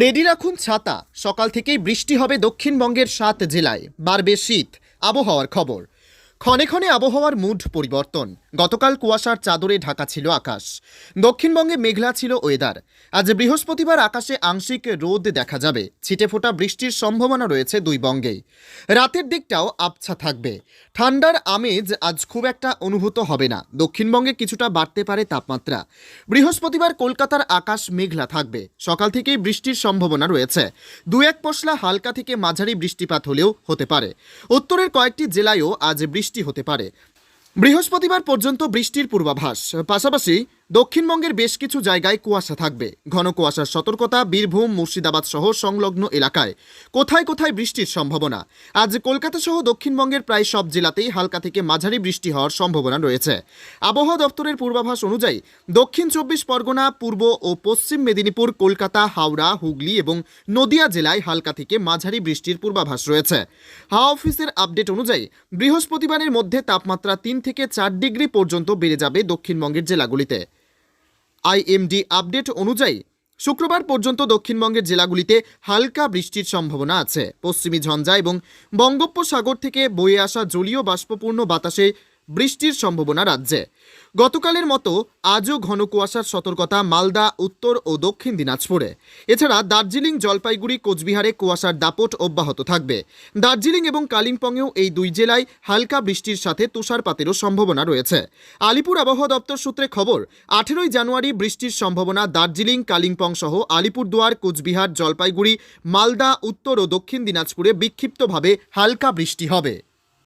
Ready রাখুন ছাতা। সকাল থেকেই বৃষ্টি হবে দক্ষিণবঙ্গের সাত জেলায়। বাড়বে শীত। আবহাওয়ার খবর। ক্ষণে ক্ষণে আবহাওয়ার মুড পরিবর্তন। গতকাল কুয়াশার চাদরে ঢাকা ছিল আকাশ। দক্ষিণবঙ্গে মেঘলা ছিল ওয়েদার আজ বৃহস্পতিবার আকাশে আংশিক রোদ দেখা যাবে। ছিটেফোঁটা বৃষ্টির সম্ভাবনা রয়েছে দুই বঙ্গেই রাতের দিকটাও আবছা থাকবে। ঠান্ডার আমেজ আজ খুব একটা অনুভূত হবে না। দক্ষিণবঙ্গে কিছুটা বাড়তে পারে তাপমাত্রা। বৃহস্পতিবার কলকাতার আকাশ মেঘলা থাকবে। সকাল থেকেই বৃষ্টির সম্ভাবনা রয়েছে। দু এক পশলা হালকা থেকে মাঝারি বৃষ্টিপাত হলেও হতে পারে। উত্তরের কয়েকটি জেলায়ও আজ বৃষ্টি হতে পারে। বৃহস্পতিবার পর্যন্ত বৃষ্টির পূর্বাভাস। পাশাপাশি দক্ষিণবঙ্গের বেশ কিছু জায়গায় কুয়াশা থাকবে। ঘন কুয়াশার সতর্কতা বীরভূম, মুর্শিদাবাদ সহ সংলগ্ন এলাকায়। কোথায় কোথায় বৃষ্টির সম্ভাবনা? আজ কলকাতা সহ দক্ষিণবঙ্গের প্রায় সব জেলাতেই হালকা থেকে মাঝারি বৃষ্টি হওয়ার সম্ভাবনা রয়েছে। আবহাওয়া দপ্তরের পূর্বাভাস অনুযায়ী, দক্ষিণ চব্বিশ পরগনা, পূর্ব ও পশ্চিম মেদিনীপুর, কলকাতা, হাওড়া, হুগলি এবং নদিয়া জেলায় হালকা থেকে মাঝারি বৃষ্টির পূর্বাভাস রয়েছে। হাওয়া অফিসের আপডেট অনুযায়ী, বৃহস্পতিবারের মধ্যে তাপমাত্রা তিন থেকে চার ডিগ্রি পর্যন্ত বেড়ে যাবে দক্ষিণবঙ্গের জেলাগুলিতে। আইএমডি আপডেট অনুযায়ী শুক্রবার পর্যন্ত দক্ষিণবঙ্গের জেলাগুলিতে হালকা বৃষ্টির সম্ভাবনা আছে। পশ্চিমী ঝঞ্ঝা এবং বঙ্গোপসাগর থেকে বয়ে আসা জলীয় বাষ্পপূর্ণ বাতাসে বৃষ্টির সম্ভাবনা রাজ্যে। গতকালের মতো আজও ঘন কুয়াশার সতর্কতা মালদা, উত্তর ও দক্ষিণ দিনাজপুরে। এছাড়া দার্জিলিং, জলপাইগুড়ি, কোচবিহারে কুয়াশার দাপট অব্যাহত থাকবে। দার্জিলিং এবং কালিম্পংয়েও এই দুই জেলায় হালকা বৃষ্টির সাথে তুষারপাতেরও সম্ভাবনা রয়েছে। আলিপুর আবহাওয়া দপ্তর সূত্রে খবর, আঠেরোই জানুয়ারি বৃষ্টির সম্ভাবনা দার্জিলিং, কালিম্পং সহ আলিপুরদুয়ার, কোচবিহার, জলপাইগুড়ি, মালদা, উত্তর ও দক্ষিণ দিনাজপুরে বিক্ষিপ্তভাবে হালকা বৃষ্টি হবে।